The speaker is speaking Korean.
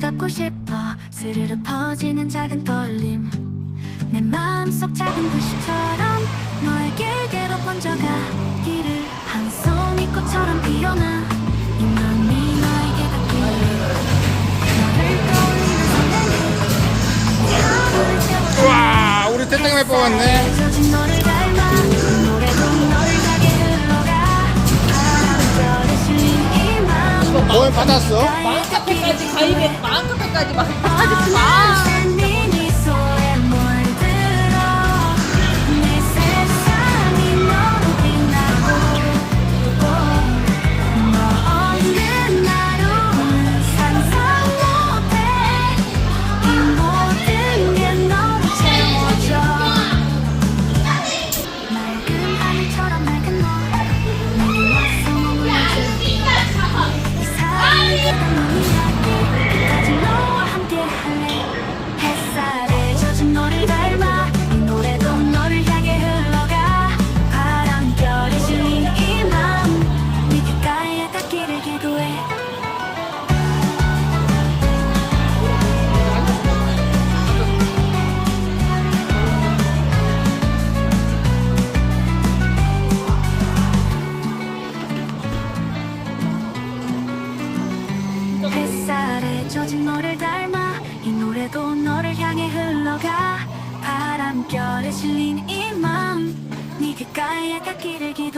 닿고 싶어. 스르르 퍼지는 작은 떨림. 내 마음속 작은 불씨처럼 너에게로 번져가기를 한 송이 꽃처럼 피어나. 와 우리 태땡이 뽑았네 뭘 받았어? 마음 카페까지 가입해 마음 카페까지 막 어느새 네 젖은 너를 닮아. 이 노래도 너를 향해 흘러가. 바람결에 실린 이 마음. 네 귓가에 닿기를 기도해